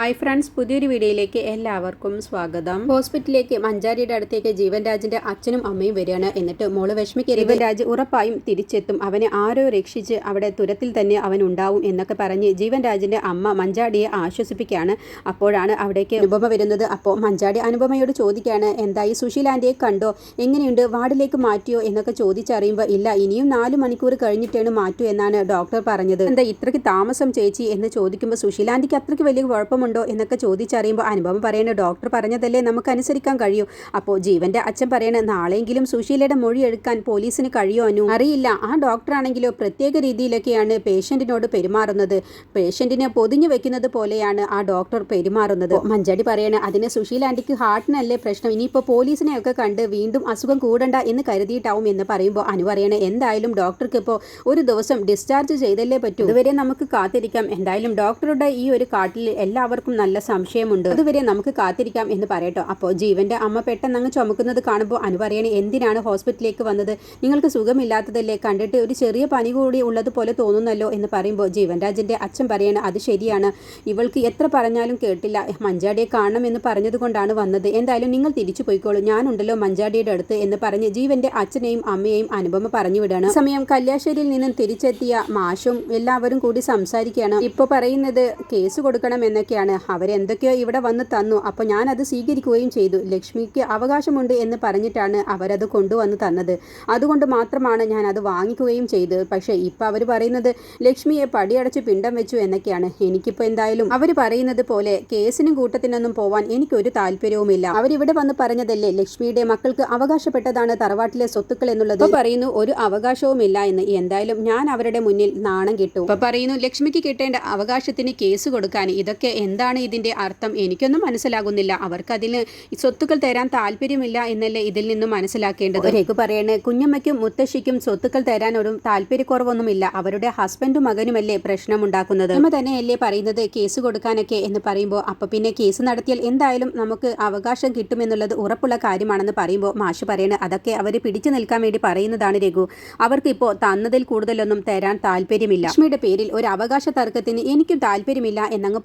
Hi friends പുതിയൊരു വീഡിയോയിലേക്ക് എല്ലാവർക്കും സ്വാഗതം. ഹോസ്പിറ്റലിലേക്ക് മഞ്ചാരിയുടെ അടുത്തേക്ക് ജീവൻ രാജിന്റെ അച്ഛനും അമ്മയും വരികയാണ്. എന്നിട്ട് മോൾ വിഷമിക്കരുത് ജീവൻ രാജ് ഉറപ്പായും തിരിച്ചെത്തും. അവനെ ആരോ രക്ഷിച്ച് അവിടെ തുരത്തിൽ തന്നെ അവൻ ഉണ്ടാവും എന്നൊക്കെ പറഞ്ഞ് ജീവൻ രാജിന്റെ അമ്മ മഞ്ചാടിയെ ആശ്വസിപ്പിക്കുകയാണ്. അപ്പോഴാണ് അവിടേക്ക് അനുപമ വരുന്നത്. അപ്പോൾ മഞ്ചാടി അനുപമയോട് ചോദിക്കുകയാണ് എന്തായി? സുശീലാന്റിയെ കണ്ടോ? എങ്ങനെയുണ്ട്? വാർഡിലേക്ക് മാറ്റിയോ? എന്നൊക്കെ ചോദിച്ചറിയുമ്പോൾ ഇല്ല ഇനിയും നാല് മണിക്കൂർ കഴിഞ്ഞിട്ടാണ് മാറ്റൂ എന്നാണ് ഡോക്ടർ പറഞ്ഞത്. എന്താ ഇത്രയ്ക്ക് താമസം ചേച്ചി എന്ന് ചോദിക്കുമ്പോൾ സുശീലാന്റിക്ക് അത്രയ്ക്ക് വലിയ കുഴപ്പമുണ്ടോ? എന്നൊക്കെ ചോദിച്ചറിയുമ്പോൾ അനുഭവം പറയുന്നത് ഡോക്ടർ പറഞ്ഞതല്ലേ നമുക്ക് അനുസരിക്കാൻ കഴിയൂ. അപ്പോൾ ജീവന്റെ അച്ഛൻ പറയണ നാളെയെങ്കിലും സുശീലയുടെ മൊഴി എടുക്കാൻ പോലീസിന് കഴിയോ അനു? അറിയില്ല ആ ഡോക്ടറാണെങ്കിലോ പ്രത്യേക രീതിയിലൊക്കെയാണ് പേഷ്യന്റിനോട് പെരുമാറുന്നത്. പേഷ്യന്റിനെ പൊതിഞ്ഞു വെക്കുന്നത് പോലെയാണ് ആ ഡോക്ടർ പെരുമാറുന്നത്. മഞ്ചടി പറയണ അതിന് സുശീല ആന്റിക്ക് ഹാർട്ടിനല്ലേ പ്രശ്നം? ഇനിയിപ്പോൾ പോലീസിനെയൊക്കെ കണ്ട് വീണ്ടും അസുഖം കൂടണ്ട എന്ന് കരുതിയിട്ടാവും എന്ന് പറയുമ്പോൾ അനു പറയണ എന്തായാലും ഡോക്ടർക്ക് ഇപ്പോൾ ഒരു ദിവസം ഡിസ്ചാർജ് ചെയ്തല്ലേ പറ്റൂ? ഇതുവരെ നമുക്ക് കാത്തിരിക്കാം. എന്തായാലും ഡോക്ടറുടെ ഈ ഒരു കാട്ടിൽ എല്ലാവർക്കും നല്ല സംശയമുണ്ട്. അതുവരെ നമുക്ക് കാത്തിരിക്കാം എന്ന് പറയട്ടോ. അപ്പോൾ ജീവന്റെ അമ്മ പെട്ടെന്ന് അങ്ങ് ചുമക്കുന്നത് കാണുമ്പോൾ അനു പറയണേ എന്തിനാണ് ഹോസ്പിറ്റലിലേക്ക് വന്നത്? നിങ്ങൾക്ക് സുഖമില്ലാത്തതല്ലേ? കണ്ടിട്ട് ഒരു ചെറിയ പനി കൂടി ഉള്ളതുപോലെ തോന്നുന്നല്ലോ എന്ന് പറയുമ്പോൾ ജീവൻ രാജിന്റെ അച്ഛൻ പറയണ അത് ശരിയാണ്. ഇവൾക്ക് എത്ര പറഞ്ഞാലും കേട്ടില്ല. മഞ്ചാടിയെ കാണണം എന്ന് പറഞ്ഞതുകൊണ്ടാണ് വന്നത്. എന്തായാലും നിങ്ങൾ തിരിച്ചു പോയിക്കോളൂ. ഞാനുണ്ടല്ലോ മഞ്ചാടിയുടെ അടുത്ത് എന്ന് പറഞ്ഞ് ജീവന്റെ അച്ഛനെയും അമ്മയെയും അനുപമ പറഞ്ഞു വിടാണ്. സമയം കല്യാശ്ശേരിയിൽ നിന്നും തിരിച്ചെത്തിയ മാഷും എല്ലാവരും കൂടി സംസാരിക്കുകയാണ്. ഇപ്പോൾ പറയുന്നത് കേസ് കൊടുക്കണം എന്നൊക്കെയാണ് അവരെന്തൊക്കെയോ ഇവിടെ വന്ന് തന്നു. അപ്പോൾ ഞാനത് സ്വീകരിക്കുകയും ചെയ്തു. ലക്ഷ്മിക്ക് അവകാശമുണ്ട് എന്ന് പറഞ്ഞിട്ടാണ് അവരത് കൊണ്ടുവന്ന് തന്നത്. അതുകൊണ്ട് മാത്രമാണ് ഞാൻ അത് വാങ്ങിക്കുകയും ചെയ്തത് പക്ഷേ ഇപ്പോൾ അവർ പറയുന്നത് ലക്ഷ്മിയെ പടിയടച്ച് പിണ്ടം വെച്ചു എന്നൊക്കെയാണ്. എനിക്കിപ്പോൾ എന്തായാലും അവർ പറയുന്നത് പോലെ കേസിനും കൂട്ടത്തിനൊന്നും പോവാൻ എനിക്കൊരു താല്പര്യവുമില്ല. അവരിവിടെ വന്ന് പറഞ്ഞതല്ലേ ലക്ഷ്മിയുടെ മക്കൾക്ക് അവകാശപ്പെട്ടതാണ് തറവാട്ടിലെ സ്വത്തുക്കൾ എന്നുള്ളത്? പറയുന്നു ഒരു അവകാശവുമില്ല എന്ന്. എന്തായാലും ഞാൻ അവരുടെ മുന്നിൽ നാണം കിട്ടും. ഇപ്പൊ പറയുന്നു ലക്ഷ്മിക്ക് കിട്ടേണ്ട അവകാശത്തിന് കേസ് കൊടുക്കാൻ ഇതൊക്കെ എന്താണ് ഇതിന്റെ അർത്ഥം? എനിക്കൊന്നും മനസ്സിലാകുന്നില്ല. അവർക്ക് അതിന് സ്വത്തുക്കൾ തരാൻ താല്പര്യമില്ല എന്നല്ലേ ഇതിൽ നിന്നും മനസ്സിലാക്കേണ്ടത്? രഘു പറയണേ കുഞ്ഞമ്മയ്ക്കും മുത്തശ്ശിക്കും സ്വത്തുക്കൾ തരാൻ ഒരു താല്പര്യക്കുറവൊന്നുമില്ല. അവരുടെ ഹസ്ബൻഡും മകനുമല്ലേ പ്രശ്നം പ്രശ്നമുണ്ടാക്കുന്നത്? അമ്മ തന്നെയല്ലേ പറയുന്നത് കേസ് കൊടുക്കാനൊക്കെ എന്ന് പറയുമ്പോൾ. അപ്പൊ പിന്നെ കേസ് നടത്തിയാൽ എന്തായാലും നമുക്ക് അവകാശം കിട്ടുമെന്നുള്ളത് ഉറപ്പുള്ള കാര്യമാണെന്ന് പറയുമ്പോൾ മാഷ് പറയണ. അതൊക്കെ അവർ പിടിച്ചു നിൽക്കാൻ വേണ്ടി പറയുന്നതാണ് രഘു. അവർക്ക് ഇപ്പോൾ തന്നതിൽ കൂടുതലൊന്നും തരാൻ താല്പര്യമില്ല. ലക്ഷ്മിയുടെ പേരിൽ ഒരു അവകാശ തർക്കത്തിന് എനിക്കും താല്പര്യമില്ല എന്നങ്ങ്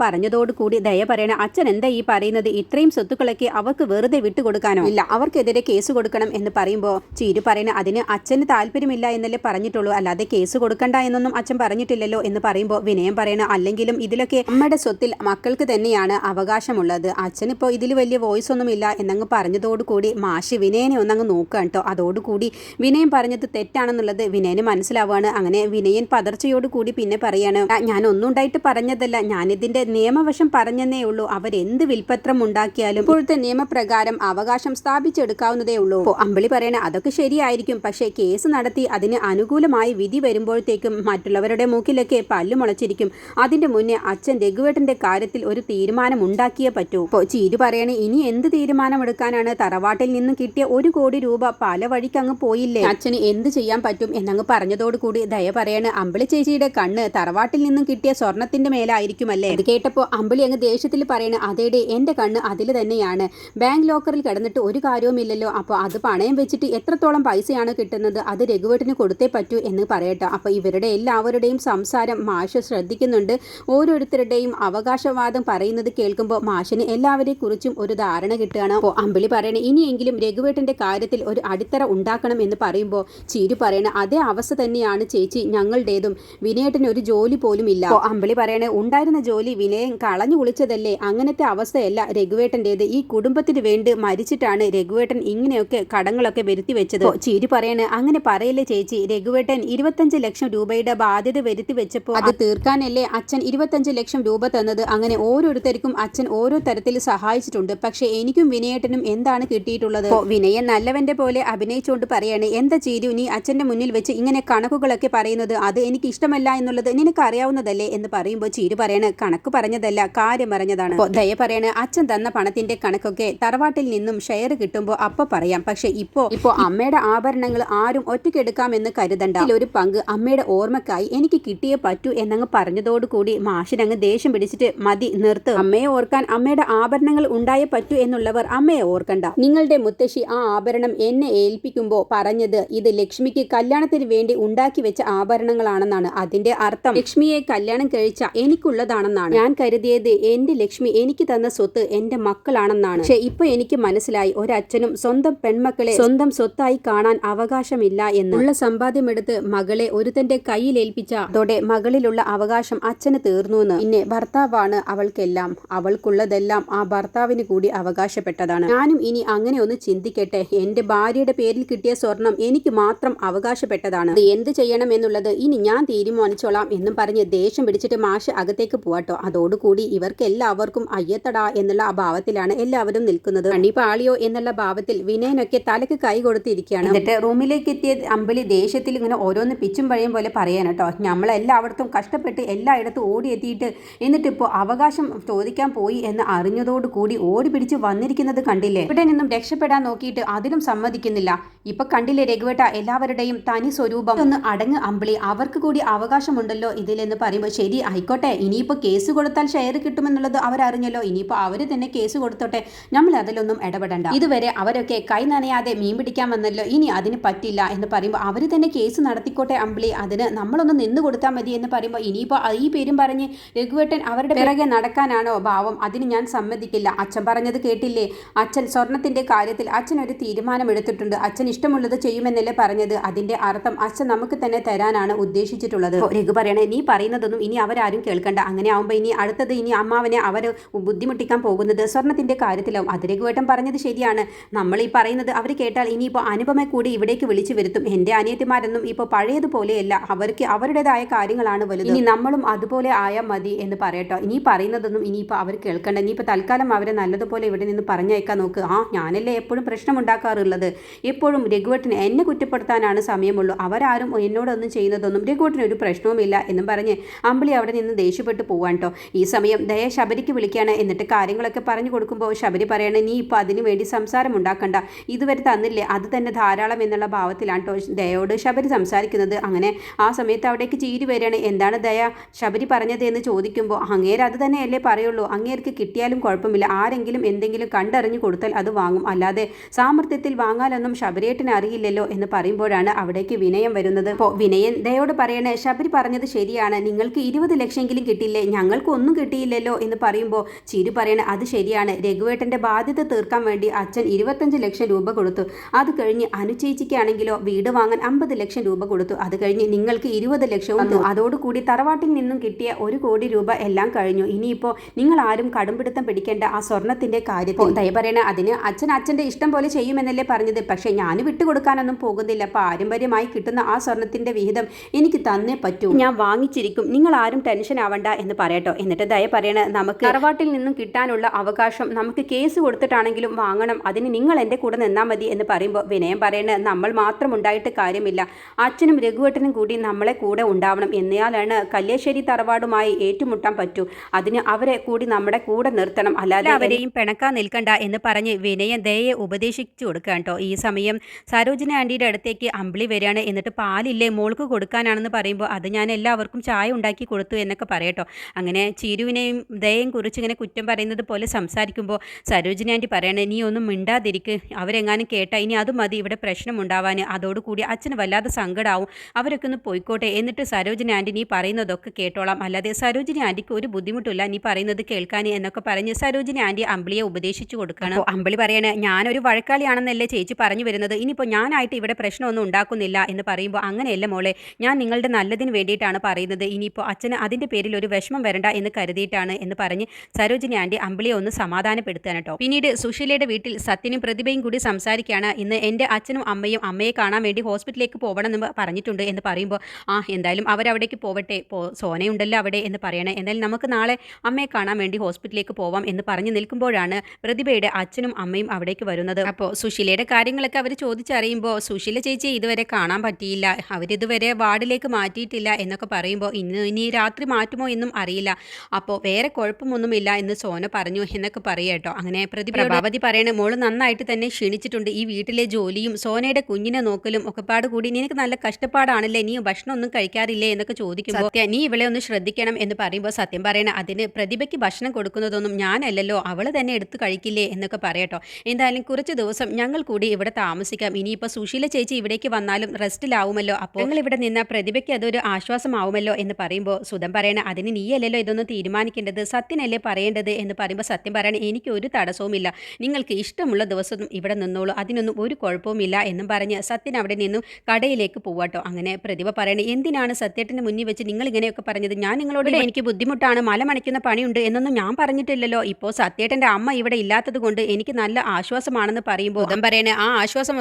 പറഞ്ഞതോടുകൂടി ദയ പറയണം അച്ഛൻ എന്താ ഈ പറയുന്നത്? ഇത്രയും സ്വത്തുക്കളൊക്കെ അവർക്ക് വെറുതെ വിട്ടുകൊടുക്കാനോ? ഇല്ല അവർക്കെതിരെ കേസ് കൊടുക്കണം എന്ന് പറയുമ്പോൾ ചീരു പറയുന്ന അതിന് അച്ഛന് താല്പര്യമില്ല എന്നല്ലേ പറഞ്ഞിട്ടുള്ളൂ. അല്ലാതെ കേസ് കൊടുക്കണ്ട എന്നൊന്നും അച്ഛൻ പറഞ്ഞിട്ടില്ലല്ലോ എന്ന് പറയുമ്പോൾ വിനയം പറയണം അല്ലെങ്കിലും ഇതിലൊക്കെ അമ്മയുടെ സ്വത്തിൽ മക്കൾക്ക് തന്നെയാണ് അവകാശമുള്ളത്. അച്ഛനിപ്പോൾ ഇതിൽ വലിയ വോയിസ് ഒന്നും ഒന്നുമില്ല എന്നങ്ങ് പറഞ്ഞതോടുകൂടി മാഷ് വിനയനെ ഒന്നങ്ങ് നോക്കുക കേട്ടോ അതോടുകൂടി വിനയം പറഞ്ഞത് തെറ്റാണെന്നുള്ളത് വിനയന് മനസ്സിലാവുകയാണ് അങ്ങനെ വിനയൻ പതർച്ചയോടുകൂടി പിന്നെ പറയാണ് "ആ, ഞാൻ ഒന്നും ഉണ്ടായിട്ട് പറഞ്ഞതല്ല. ഞാനിതിന്റെ നിയമവശം പറഞ്ഞെന്നേ ഉള്ളൂ. അവരെന്ത് വിൽപ്പത്രം ഉണ്ടാക്കിയാലും ഇപ്പോഴത്തെ നിയമപ്രകാരം അവകാശം സ്ഥാപിച്ചെടുക്കാവുന്നതേ ഉള്ളൂ. അമ്പിളി പറയണ അതൊക്കെ ശരിയായിരിക്കും. പക്ഷേ കേസ് നടത്തി അതിന് അനുകൂലമായി വിധി വരുമ്പോഴത്തേക്കും മറ്റുള്ളവരുടെ മൂക്കിലൊക്കെ പല്ലു മുളച്ചിരിക്കും. അതിന്റെ മുന്നേ അച്ഛൻ രഘുവേട്ടന്റെ കാര്യത്തിൽ ഒരു തീരുമാനം ഉണ്ടാക്കിയേ പറ്റൂ. അപ്പോൾ ചീരു പറയണേ ഇനി എന്ത് തീരുമാനം എടുക്കാനാണ് തറവാട്ടിൽ നിന്ന് കിട്ടിയ ഒരു കോടി രൂപ പല വഴിക്ക് അങ്ങ് പോയില്ലേ? അച്ഛന് എന്ത് ചെയ്യാൻ പറ്റും എന്നങ്ങ് പറഞ്ഞതോടുകൂടി ദയ പറയണ അമ്പിളി ചേച്ചിയുടെ കണ്ണ് തറവാട്ടിൽ നിന്നും കിട്ടിയ സ്വർണത്തിന്റെ മേലായിരിക്കുമല്ലേ? അത് കേട്ടപ്പോൾ അമ്പിളി അങ്ങ് ദേഷ്യത്തിൽ പറയണ അതേടെ എന്റെ കണ്ണ് അതിൽ തന്നെയാണ്. ബാങ്ക് ലോക്കറിൽ കിടന്നിട്ട് ഒരു കാര്യവുമില്ലല്ലോ. അപ്പോൾ അത് പണയം വെച്ചിട്ട് എത്രത്തോളം പൈസയാണ് കിട്ടുന്നത്? അത് രഘുവേട്ടിന് കൊടുത്തേ പറ്റൂ എന്ന് പറയട്ടോ. അപ്പോൾ ഇവരുടെ എല്ലാവരുടെയും സംസാരം മാഷ് ശ്രദ്ധിക്കുന്നുണ്ട്. ഓരോരുത്തരുടെയും അവകാശവാദം പറയുന്നത് കേൾക്കുമ്പോൾ മാഷിന് എല്ലാവരെ കുറിച്ചും ഒരു ധാരണ കിട്ടുകയാണ്. അപ്പോൾ അമ്പിളി പറയണ ഇനിയെങ്കിലും രഘുവേട്ടന്റെ കാര്യത്തിൽ ഒരു അടിത്തറ ഉണ്ടാക്കണം എന്ന് പറയുമ്പോൾ ചീരു പറയണ അതേ അവസ്ഥ തന്നെയാണ് ചേച്ചി ഞങ്ങളുടേതും. വിനയേട്ടന് ഒരു ജോലി പോലും ഇല്ല അമ്പിളി പറയണേ ഉണ്ടായിരുന്ന ജോലി വിനയം കളഞ്ഞു കുളിച്ചതല്ലേ അങ്ങനത്തെ അവസ്ഥയല്ല രഘുവേട്ടന്റേത്. ഈ കുടുംബത്തിന് വേണ്ടി മരിച്ചിട്ടാണ് രഘുവേട്ടൻ ഇങ്ങനെയൊക്കെ കടങ്ങളൊക്കെ വരുത്തി വെച്ചത്. അപ്പോൾ പറയാണ്. അങ്ങനെ പറയല്ലേ ചേച്ചി. രഘുവേട്ടൻ ഇരുപത്തഞ്ച് ലക്ഷം രൂപയുടെ ബാധ്യത വരുത്തി വെച്ചപ്പോൾ അത് തീർക്കാനല്ലേ അച്ഛൻ ഇരുപത്തഞ്ച് ലക്ഷം രൂപ തന്നത്? അങ്ങനെ ഓരോരുത്തർക്കും അച്ഛൻ ഓരോ തരത്തിൽ സഹായിച്ചിട്ടുണ്ട്. പക്ഷെ എനിക്കും വിനയേട്ടനും എന്താണ് കിട്ടിയിട്ടുള്ളത്? വിനയൻ നല്ലവന്റെ പോലെ അഭിനയിച്ചുകൊണ്ട് പറയാണ്. എന്താ ചീരു നീ അച്ഛന്റെ മുന്നിൽ വെച്ച് ഇങ്ങനെ കണക്കുകളൊക്കെ പറയുന്നത്? അത് എനിക്ക് ഇഷ്ടമല്ല എന്നുള്ളത് നിനക്ക് അറിയാവുന്നതല്ലേ എന്ന് പറയുമ്പോൾ ചീരു പറയാണ്. കണക്ക് പറഞ്ഞതല്ല. കാര്യം അറിഞ്ഞതാണ് ദയ പറയണ അച്ഛൻ തന്ന പണത്തിന്റെ കണക്കൊക്കെ തറവാട്ടിൽ നിന്നും ഷെയർ കിട്ടുമ്പോൾ അപ്പൊ പറയാം. പക്ഷെ ഇപ്പോ ഇപ്പോ അമ്മയുടെ ആഭരണങ്ങൾ ആരും ഒറ്റയ്ക്കെടുക്കാമെന്ന് കരുതണ്ട. ഒരു പങ്ക് അമ്മയുടെ ഓർമ്മക്കായി എനിക്ക് കിട്ടിയേ പറ്റൂ എന്നങ്ങ് പറഞ്ഞതോടുകൂടി മാഷിനങ്ങ് ദേഷ്യം പിടിച്ചിട്ട് മതി നിർത്ത്. അമ്മയെ ഓർക്കാൻ അമ്മയുടെ ആഭരണങ്ങൾ ഉണ്ടായേ പറ്റൂ എന്നുള്ളവർ അമ്മയെ ഓർക്കണ്ട. നിങ്ങളുടെ മുത്തശ്ശി ആ ആഭരണം എന്നെ ഏൽപ്പിക്കുമ്പോൾ പറഞ്ഞത് ഇത് ലക്ഷ്മിക്ക് കല്യാണത്തിന് വേണ്ടി ഉണ്ടാക്കി വെച്ച ആഭരണങ്ങളാണെന്നാണ്. അതിന്റെ അർത്ഥം ലക്ഷ്മിയെ കല്യാണം കഴിച്ച എനിക്കുള്ളതാണെന്നാണ്. ഞാൻ കരുതിയത് കരുതിയത് എന്റെ ലക്ഷ്മി എനിക്ക് തന്ന സ്വത്ത് എന്റെ മക്കളാണെന്നാണ്. പക്ഷെ ഇപ്പൊ എനിക്ക് മനസ്സിലായി ഒരച്ഛനും സ്വന്തം പെൺമക്കളെ സ്വന്തം സ്വത്തായി കാണാൻ അവകാശമില്ല എന്ന്. ഉള്ള സമ്പാദ്യം സമ്പാദ്യമെടുത്ത് മകളെ ഒരുത്തന്റെ കയ്യിൽ ഏൽപ്പിച്ച അതോടെ മകളിലുള്ള അവകാശം അച്ഛന് തീർന്നു എന്ന്. പിന്നെ ഭർത്താവാണ് അവൾക്കെല്ലാം. അവൾക്കുള്ളതെല്ലാം ആ ഭർത്താവിന് കൂടി അവകാശപ്പെട്ടതാണ്. ഞാനും ഇനി അങ്ങനെ ഒന്ന് ചിന്തിക്കട്ടെ. എന്റെ ഭാര്യയുടെ പേരിൽ കിട്ടിയ സ്വർണം എനിക്ക് മാത്രം അവകാശപ്പെട്ടതാണ്. അത് എന്ത് ചെയ്യണം എന്നുള്ളത് ഇനി ഞാൻ തീരുമാനിച്ചോളാം എന്നും പറഞ്ഞ് ദേഷ്യം പിടിച്ചിട്ട് മാഷ് അകത്തേക്ക് പോവാട്ടോ. അതോടുകൂടി ഇവർക്ക് എല്ലാവർക്കും അയ്യത്തടാ എന്നുള്ള അഭാവത്തിലാണ് ഭാവത്തിലാണ് എല്ലാവരും നിൽക്കുന്നത്. കണ്ണി പാളിയോ എന്നുള്ള ഭാവത്തിൽ വിനയനൊക്കെ തലക്ക് കൈ കൊടുത്തിരിക്കുകയാണ്. എന്നിട്ട് റൂമിലേക്ക് എത്തിയ അമ്പലി ദേഷ്യത്തിൽ ഇങ്ങനെ ഓരോന്ന് പിച്ചും പഴയും പോലെ പറയാൻ കേട്ടോ. നമ്മളെല്ലായിടത്തും കഷ്ടപ്പെട്ട് എല്ലായിടത്തും ഓടിയെത്തിയിട്ട് എന്നിട്ടിപ്പോൾ അവകാശം ചോദിക്കാൻ പോയി എന്ന് അറിഞ്ഞതോടുകൂടി ഓടി പിടിച്ച് വന്നിരിക്കുന്നത് കണ്ടില്ലേ? ഇവിടെ നിന്നും രക്ഷപ്പെടാൻ നോക്കിയിട്ട് അതിലും സമ്മതിക്കുന്നില്ല. ഇപ്പൊ കണ്ടില്ലേ രഘുവേട്ട എല്ലാവരുടെയും തനി സ്വരൂപം. ഒന്ന് അടങ്ങ് അമ്പിളി അവർക്ക് കൂടി അവകാശമുണ്ടല്ലോ ഇതിലെന്ന് പറയുമ്പോൾ ശരി ആയിക്കോട്ടെ. ഇനിയിപ്പോൾ കേസ് കൊടുത്താൽ ഷെയർ കിട്ടുമെന്നുള്ളത് അവരറിഞ്ഞല്ലോ. ഇനിയിപ്പോൾ അവർ തന്നെ കേസ് കൊടുത്തോട്ടെ. നമ്മൾ അതിലൊന്നും ഇടപെടണ്ട. ഇതുവരെ അവരൊക്കെ കൈ നനയാതെ മീൻ പിടിക്കാൻ വന്നല്ലോ. ഇനി അതിന് പറ്റില്ല എന്ന് പറയുമ്പോൾ അവർ തന്നെ കേസ് നടത്തിക്കോട്ടെ അമ്പിളി. അതിന് നമ്മളൊന്ന് നിന്ന് കൊടുത്താൽ മതി എന്ന് പറയുമ്പോൾ ഇനിയിപ്പോൾ ഈ പേരും പറഞ്ഞ് രഘുവേട്ടൻ അവരുടെ പിറകെ നടക്കാനാണോ ഭാവം? അതിന് ഞാൻ സമ്മതിക്കില്ല. അച്ഛൻ പറഞ്ഞത് കേട്ടില്ലേ? അച്ഛൻ സ്വർണത്തിന്റെ കാര്യത്തിൽ അച്ഛൻ ഒരു തീരുമാനം എടുത്തിട്ടുണ്ട് അച്ഛൻ ഇഷ്ടമുള്ളത് ചെയ്യുമെന്നല്ലേ പറഞ്ഞത്. അതിന്റെ അർത്ഥം അച്ഛൻ നമുക്ക് തന്നെ തരാനാണ് ഉദ്ദേശിച്ചിട്ടുള്ളത്. രഘു പറയണേ നീ പറയുന്നതൊന്നും ഇനി അവരാരും കേൾക്കണ്ട. അങ്ങനെ ആവുമ്പോൾ ഇനി അടുത്തത് ഇനി അമ്മാവനെ അവർ ബുദ്ധിമുട്ടിക്കാൻ പോകുന്നത് സ്വർണത്തിന്റെ കാര്യത്തിലാവും. അത് രഘുവേട്ടൻ പറഞ്ഞത് ശരിയാണ്. നമ്മൾ ഈ പറയുന്നത് അവർ കേട്ടാൽ ഇനിയിപ്പോൾ അനുപമ കൂടി ഇവിടേക്ക് വിളിച്ചു വരുത്തും. എന്റെ അനിയത്തിമാരൊന്നും ഇപ്പോൾ പഴയതുപോലെയല്ല. അവർക്ക് അവരുടേതായ കാര്യങ്ങളാണ് വലുത്. ഇനി നമ്മളും അതുപോലെ ആയാൽ മതി എന്ന് പറയട്ടോ. ഇനി പറയുന്നതൊന്നും ഇനിയിപ്പോൾ അവർ കേൾക്കണ്ട. ഇനിയിപ്പോൾ തൽക്കാലം അവരെ നല്ലതുപോലെ ഇവിടെ നിന്ന് പറഞ്ഞയക്കാൻ നോക്ക്. ആ ഞാനല്ലേ എപ്പോഴും പ്രശ്നമുണ്ടാക്കാറുള്ളത്. എപ്പോഴും രഘുവട്ടിന് എന്നെ കുറ്റപ്പെടുത്താനാണ് സമയമുള്ളൂ. അവരാരും എന്നോടൊന്നും ചെയ്യുന്നതൊന്നും രഘുവട്ടിന് ഒരു പ്രശ്നവുമില്ല എന്നും പറഞ്ഞ് അമ്പിളി അവിടെ നിന്ന് ദേഷ്യപ്പെട്ട് പോവാൻ കേട്ടോ ഈ സമയം ദയ ശബരിക്ക് വിളിക്കുകയാണ് എന്നിട്ട് കാര്യങ്ങളൊക്കെ പറഞ്ഞു കൊടുക്കുമ്പോൾ ശബരി പറയണേ നീ ഇപ്പോൾ അതിനു വേണ്ടി സംസാരം ഉണ്ടാക്കണ്ട. ഇതുവരെ തന്നില്ലേ? അത് തന്നെ ധാരാളം എന്നുള്ള ഭാവത്തിലാണ് കേട്ടോ ദയോട് ശബരി സംസാരിക്കുന്നത്. അങ്ങനെ ആ സമയത്ത് അവിടേക്ക് ചീരി വരികയാണ്. എന്താണ് ദയ? ശബരി പറഞ്ഞത് എന്ന് ചോദിക്കുമ്പോൾ അങ്ങേര് അത് തന്നെയല്ലേ പറയുള്ളൂ. അങ്ങേർക്ക് കിട്ടിയാലും കുഴപ്പമില്ല. ആരെങ്കിലും എന്തെങ്കിലും കണ്ടറിഞ്ഞു കൊടുത്താൽ അത് വാങ്ങും. അല്ലാതെ സാമർത്ഥ്യത്തിൽ വാങ്ങാനൊന്നും ശബരിയേട്ടന് അറിയില്ലല്ലോ എന്ന് പറയുമ്പോഴാണ് അവിടേക്ക് വിനയം വരുന്നത്. അപ്പോൾ വിനയൻ ദയോട് പറയണേ ശബരി പറഞ്ഞത് ശരിയാണ്. നിങ്ങൾക്ക് ഇരുപത് ലക്ഷമെങ്കിലും കിട്ടിയില്ലേ? ഞങ്ങൾക്ക് ഒന്നും കിട്ടിയില്ലല്ലോ. എന്ന് പറയുമ്പോൾ ചിരി പറയണ അത് ശരിയാണ്. രഘുവേട്ടന്റെ ബാധ്യത തീർക്കാൻ വേണ്ടി അച്ഛൻ ഇരുപത്തഞ്ച് ലക്ഷം രൂപ കൊടുത്തു. അത് കഴിഞ്ഞ് അനുചേച്ചിക്കാണെങ്കിലോ വീട് വാങ്ങാൻ അമ്പത് ലക്ഷം രൂപ കൊടുത്തു. അത് കഴിഞ്ഞ് നിങ്ങൾക്ക് ഇരുപത് ലക്ഷവും അതോടുകൂടി തറവാട്ടിൽ നിന്നും കിട്ടിയ ഒരു കോടി രൂപ എല്ലാം കഴിഞ്ഞു. ഇനിയിപ്പോൾ നിങ്ങൾ ആരും കടുംപിടുത്തം പിടിക്കേണ്ട ആ സ്വർണത്തിന്റെ കാര്യത്തിൽ ദയ പറയണ അതിന് അച്ഛൻ അച്ഛന്റെ ഇഷ്ടം പോലെ ചെയ്യുമെന്നല്ലേ പറഞ്ഞത്. പക്ഷേ ഞാൻ വിട്ടുകൊടുക്കാനൊന്നും പോകുന്നില്ല. പാരമ്പര്യമായി കിട്ടുന്ന ആ സ്വർണത്തിന്റെ വിഹിതം എനിക്ക് തന്നേ പറ്റൂ. ഞാൻ വാങ്ങിച്ചിരിക്കും. നിങ്ങൾ ആരും ടെൻഷൻ ആവണ്ട എന്ന് പറയട്ടോ. എന്നിട്ട് ദയ പറയണ നമുക്ക് തറവാട്ടിൽ നിന്നും കിട്ടാനുള്ള അവകാശം നമുക്ക് കേസ് കൊടുത്തിട്ടാണെങ്കിലും വാങ്ങണം. അതിന് നിങ്ങൾ എന്റെ കൂടെ നിന്നാൽ മതി എന്ന് പറയുമ്പോൾ വിനയം പറയണ നമ്മൾ മാത്രം ഉണ്ടായിട്ട് കാര്യമില്ല. അച്ഛനും രഘുവട്ടനും കൂടി നമ്മളെ കൂടെ ഉണ്ടാവണം. എന്നയാലാണ് കല്യാശ്ശേരി തറവാടുമായി ഏറ്റുമുട്ടാൻ പറ്റൂ. അതിന് അവരെ കൂടി നമ്മുടെ കൂടെ നിർത്തണം. അല്ലാതെ അവരെയും പിണക്കാൻ നിൽക്കണ്ട എന്ന് പറഞ്ഞ് വിനയം ദയയെ ഉപദേശിച്ചു കൊടുക്കുക കേട്ടോ. ഈ സമയം സരോജിനി ആന്റിയുടെ അടുത്തേക്ക് അമ്പിളി വരികയാണ്. എന്നിട്ട് പാലില്ലേ മോൾക്ക് കൊടുക്കാനാണെന്ന് പറയുമ്പോൾ അത് ഞാൻ എല്ലാവർക്കും ചായ ഉണ്ടാക്കി കൊടുത്തു എന്നൊക്കെ പറയട്ടോ അങ്ങനെ ചിരുവിനെയും ദയയും കുറിച്ച് ഇങ്ങനെ കുറ്റം പറയുന്നത് പോലെ സംസാരിക്കുമ്പോൾ സരോജിനി ആന്റി പറയണേ നീ ഒന്നും മിണ്ടാതിരിക്ക്. അവരെങ്ങാനും കേട്ടാൽ ഇനി അത് മതി ഇവിടെ പ്രശ്നം ഉണ്ടാവാൻ അതോടുകൂടി അച്ഛന് വല്ലാതെ സങ്കടമാവും അവരൊക്കെ ഒന്ന് പോയിക്കോട്ടെ. എന്നിട്ട് സരോജിനി ആന്റി നീ പറയുന്നതൊക്കെ കേട്ടോളാം. അല്ലാതെ സരോജിനി ആന്റിക്ക് ഒരു ബുദ്ധിമുട്ടില്ല. നീ പറയുന്നത് കേൾക്കാൻ എന്നൊക്കെ പറഞ്ഞ് സരോജിനി ആന്റി അമ്പിളിയെ ഉപദേശിച്ചു കൊടുക്കണം അമ്പിളി പറയണേ ഞാനൊരു വഴക്കാളിയാണെന്നല്ലേ ചേച്ചി പറഞ്ഞു വരുന്നത്. ഇനിയിപ്പോൾ ഞാനായിട്ട് ഇവിടെ പ്രശ്നമൊന്നും ഉണ്ടാക്കുന്നില്ല എന്ന് പറയുമ്പോൾ അങ്ങനെയല്ല മോളെ ഞാൻ നിങ്ങളുടെ നല്ലതിന് വേണ്ടിയിട്ടാണ് പറയുന്നത്. ഇനിയിപ്പോൾ അച്ഛന് അതിന്റെ പേരിൽ ഒരു വിഷമം വരണ്ട എന്ന് കരുതിയിട്ടാണ് എന്ന് പറഞ്ഞ് സരോജിനി ആന്റി അമ്പിളിയെ ഒന്ന് സമാധാനപ്പെടുത്തുകയാണ് കേട്ടോ. പിന്നീട് സുശീലയുടെ വീട്ടിൽ സത്യനും പ്രതിഭയും കൂടി സംസാരിക്കുകയാണ്. ഇന്ന് എന്റെ അച്ഛനും അമ്മയും അമ്മയെ കാണാൻ വേണ്ടി ഹോസ്പിറ്റലിലേക്ക് പോകണം എന്ന് പറഞ്ഞിട്ടുണ്ട് എന്ന് പറയുമ്പോൾ ആ എന്തായാലും അവരവിടേക്ക് പോവട്ടെ. പോ സോനയുണ്ടല്ലോ അവിടെ എന്ന് പറയണേ. എന്തായാലും നമുക്ക് നാളെ അമ്മയെ കാണാൻ വേണ്ടി ഹോസ്പിറ്റലിലേക്ക് പോവാം എന്ന് പറഞ്ഞു നിൽക്കുമ്പോഴാണ് പ്രതിഭയുടെ അച്ഛനും അമ്മയും അവിടേക്ക് വരുന്നത്. അപ്പോൾ സുശീലയുടെ കാര്യങ്ങളൊക്കെ അവർ ചോദിച്ചറിയുമ്പോൾ സുശീല ചേച്ചി ഇതുവരെ കാണാൻ പറ്റിയില്ല. അവരിതുവരെ വാർഡിലേക്ക് മാറ്റിയിട്ടില്ല എന്നൊക്കെ പറയുമ്പോൾ ഇന്ന് ഇനി രാത്രി മാറ്റുമോ എന്നും അറിയില്ല. അപ്പോൾ വേറെ കുഴപ്പമൊന്നുമില്ല എന്ന് സോന പറഞ്ഞു എന്നൊക്കെ പറയുക കേട്ടോ. അങ്ങനെ പ്രതിഭാവതി പറയണ മോൾ നന്നായിട്ട് തന്നെ ക്ഷീണിച്ചിട്ടുണ്ട്. ഈ വീട്ടിലെ ജോലിയും സോനയുടെ കുഞ്ഞിനെ നോക്കലും ഒക്കെ പാട് കൂടി നിനക്ക് നല്ല കഷ്ടപ്പാടാണല്ലേ? നീ ഭക്ഷണം ഒന്നും കഴിക്കാറില്ലേ? എന്നൊക്കെ ചോദിക്കുമ്പോൾ "സത്യ, നീ ഇവളെ ഒന്ന് ശ്രദ്ധിക്കണം എന്ന് പറയുമ്പോൾ സത്യം പറയണ അതിന് പ്രതിഭയ്ക്ക് ഭക്ഷണം കൊടുക്കുന്നതൊന്നും ഞാനല്ലല്ലോ. അവൾ തന്നെ എടുത്ത് കഴിക്കില്ലേ? എന്നൊക്കെ പറയട്ടോ എന്തായാലും കുറച്ച് ദിവസം ഞങ്ങൾ കൂടി ഇവിടെ താമസിക്കാം. ഇനിയിപ്പോൾ സുശീല ചേച്ചി ഇവിടേക്ക് വന്നാലും റെസ്റ്റിലാവുമല്ലോ. അപ്പോൾ ഞങ്ങൾ ഇവിടെ നിന്ന പ്രതിഭയ്ക്ക് അതൊരു ആശ്വാസമാവുമല്ലോ എന്ന് പറയുമ്പോൾ സുധം പറയണ അതിന് നീയല്ലല്ലോ ഇതൊന്നും തീരുമാനിക്കേണ്ടത്? സത്യനല്ലേ പറയേണ്ടത്? എന്ന് പറയുമ്പോൾ സത്യം പറയണ എനിക്ക് ഒരു തടസ്സവുമില്ല. നിങ്ങൾക്ക് ഇഷ്ടമുള്ള ദിവസം ഇവിടെ നിന്നോളൂ. അതിനൊന്നും ഒരു കുഴപ്പവുമില്ല എന്നും പറഞ്ഞ് സത്യൻ അവിടെ നിന്നും കടയിലേക്ക് പോവാട്ടോ. അങ്ങനെ പ്രതിഭ പറയണേ എന്തിനാണ് സത്യത്തിന് മുന്നിൽ വെച്ച് നിങ്ങൾ ഇങ്ങനെയൊക്കെ പറഞ്ഞത്? ഞാൻ നിങ്ങളോട് എനിക്ക് ബുദ്ധിമുട്ടാണ്. മല മണിക്കുന്ന പണിയുണ്ട് എന്നൊന്നും ഞാൻ പറഞ്ഞിട്ടില്ലല്ലോ. ഇപ്പോൾ സത്യേട്ടന്റെ അമ്മ ഇവിടെ ഇല്ലാത്തത് കൊണ്ട് എനിക്ക് നല്ല ആശ്വാസമാണെന്ന് പറയുമ്പോൾ ഉദം പറയണേ ആ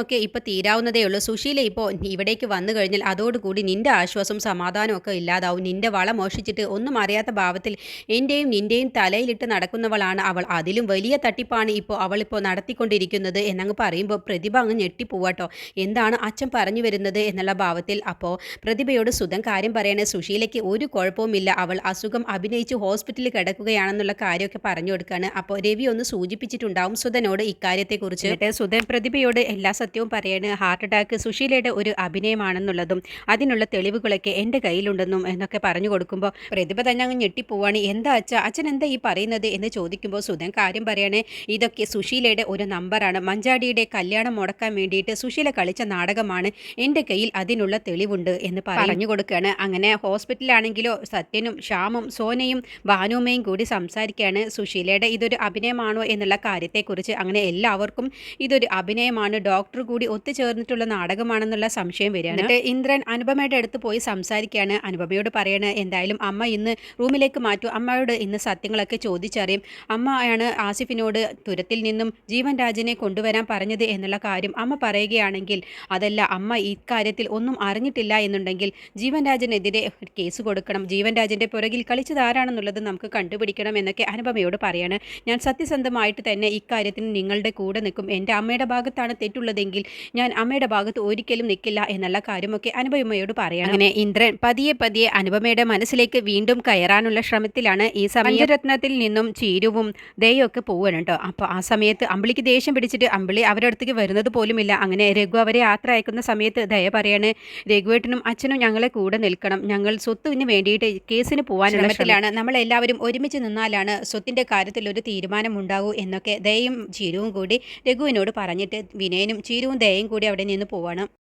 ആശ്വാസമൊക്കെ ഇപ്പോൾ തീരാവുന്നതേ ഉള്ളൂ. സുശീല ഇപ്പോൾ ഇവിടേക്ക് വന്നു കഴിഞ്ഞാൽ അതോടുകൂടി നിന്റെ ആശ്വാസം സമാധാനവും ഒക്കെ ഇല്ലാതാവും. നിന്റെ വള മോഷിച്ചിട്ട് ഒന്നും അറിയാത്ത ഭാവത്തിൽ എന്റെയും നിന്റെയും തലയിലിട്ട് നടക്കുന്നവളാണ് അവൾ. അതിലും വലിയ തട്ടിപ്പാണ് ഇപ്പോൾ അവളിപ്പോൾ നടത്തിക്കൊണ്ടിരിക്കുന്നത് എന്നങ്ങ് പറയുമ്പോൾ പ്രതിഭ അങ്ങ് ഞെട്ടിപ്പോവാട്ടോ. എന്താണ് അച്ഛൻ പറഞ്ഞു വരുന്നത് എന്നുള്ള ഭാവത്തിൽ അപ്പോൾ പ്രതിഭയോട് സുധൻ കാര്യം പറയണേ സുശീലയ്ക്ക് ഒരു കുഴപ്പവുമില്ല. അവൾ അസുഖം അഭിനയിച്ച് ഹോസ്പിറ്റലിൽ കിടക്കുകയാണെന്നുള്ള കാര്യമൊക്കെ പറഞ്ഞു കൊടുക്കുകയാണ് അപ്പോൾ രവി ഒന്ന് സൂചിപ്പിച്ചിട്ടുണ്ടാവും സുധനോട് ഇക്കാര്യത്തെക്കുറിച്ച്. സുധൻ പ്രതിഭയോട് എല്ലാ സത്യവും പറയാണ്. ഹാർട്ട് അറ്റാക്ക് സുശീലയുടെ ഒരു അഭിനയമാണെന്നുള്ളതും അതിനുള്ള തെളിവുകളൊക്കെ എന്റെ കയ്യിലുണ്ടെന്നും എന്നൊക്കെ പറഞ്ഞു കൊടുക്കുമ്പോൾ പ്രതിഭ തന്നെ അങ്ങ് ഞെട്ടിപ്പോവാണ്. എന്താ അച്ഛ? അച്ഛൻ എന്താ ഈ പറയുന്നത് എന്ന് ചോദിക്കുമ്പോൾ സുധൻ കാര്യം പറയണേ. ഇതൊക്കെ സുശീലയുടെ ഒരു നമ്പറാണ്. മഞ്ചാടിയുടെ കല്യാണം മുടക്കാൻ വേണ്ടിയിട്ട് സുശീല കളിച്ച നാടകമാണ് എന്റെ കയ്യിൽ അതിനുള്ള തെളിവുണ്ട് എന്ന് പറഞ്ഞു കൊടുക്കുകയാണ്. അങ്ങനെ ഹോസ്പിറ്റലിലാണെങ്കിലോ സത്യനും ശ്യാമും സോനയും ഭാനുമയും കൂടി സംസാരിക്കുകയാണ് സുശീലയുടെ ഇതൊരു അഭിനയമാണോ എന്നുള്ള കാര്യത്തെക്കുറിച്ച്. അങ്ങനെ എല്ലാവർക്കും ഇതൊരു അഭിനയമാണ്. ഡോക്ടർ കൂടി ഒത്തുചേർന്നിട്ടുള്ള നാടകമാണെന്നുള്ള സംശയം വരികയാണ്. ഇന്ദ്രൻ അനുപമയുടെ അടുത്ത് പോയി സംസാരിക്കുകയാണ്. അനുപമയോട് പറയണ എന്തായാലും അമ്മ ഇന്ന് റൂമിലേക്ക് മാറ്റൂ. അമ്മയോട് ഇന്ന് സത്യങ്ങളൊക്കെ ചോദിച്ചറിയും. അമ്മയാണ് ആസിഫിനോട് തുരത്തിൽ നിന്നും ജീവൻ രാജിനെ കൊണ്ടുവരാൻ പറഞ്ഞത് എന്നുള്ള കാര്യം അമ്മ പറയുകയാണെങ്കിൽ അതല്ല അമ്മ ഇക്കാര്യത്തിൽ ഒന്നും അറിഞ്ഞിട്ടില്ല എന്നുണ്ടെങ്കിൽ ജീവൻ രാജനെതിരെ കേസ് കൊടുക്കണം. ജീവൻ രാജന്റെ പുറകിൽ കളിച്ചത് ആരാണെന്നുള്ളത് നമുക്ക് കണ്ടുപിടിക്കണം എന്നൊക്കെ അനുപമയോട് പറയാണ്. ഞാൻ സത്യസന്ധമായിട്ട് തന്നെ ഇക്കാര്യത്തിന് നിങ്ങളുടെ കൂടെ നിൽക്കും. എന്റെ അമ്മയുടെ ഭാഗത്താണ് തെറ്റുള്ളതെങ്കിൽ ഞാൻ അമ്മയുടെ ഭാഗത്ത് ഒരിക്കലും നിൽക്കില്ല എന്നുള്ള കാര്യമൊക്കെ അനുപമയോട് പറയണം. അങ്ങനെ ഇന്ദ്രൻ പതിയെ പതിയെ അനുപമയുടെ മനസ്സിലേക്ക് വീണ്ടും കയറാനുള്ള ശ്രമത്തിലാണ് ഈ സമയരത്നത്തിൽ നിന്നും ചീരുവും ദയൊക്കെ പോവുകയാണ് കേട്ടോ. അപ്പോൾ ആ സമയത്ത് അമ്പിളിക്ക് ദേഷ്യം പിടിച്ചിട്ട് അമ്പിളി അവരുടെ അടുത്തേക്ക് വരുന്നത് പോലുമില്ല. അങ്ങനെ രഘു അവരെ യാത്ര അയക്കുന്ന സമയത്ത് ദയ പറയാണ് രഘുവേട്ടനും അച്ഛനും ഞങ്ങളെ കൂടെ നിൽക്കണം. ഞങ്ങൾ സ്വത്തിന് വേണ്ടിയിട്ട് കേസിന് പോകാനുള്ള ശ്രമത്തിലാണ്. നമ്മളെല്ലാവരും ഒരുമിച്ച് നിന്നാലാണ് സ്വത്തിന്റെ കാര്യത്തിൽ ഒരു തീരുമാനം ഉണ്ടാവൂ എന്നൊക്കെ ദയയും ചീരുവും കൂടി രഘുവിനോട് പറഞ്ഞിട്ട് വിനയനും ചീരുവും ദയയും കൂടി അവിടെ നിന്ന് പോവാണ്.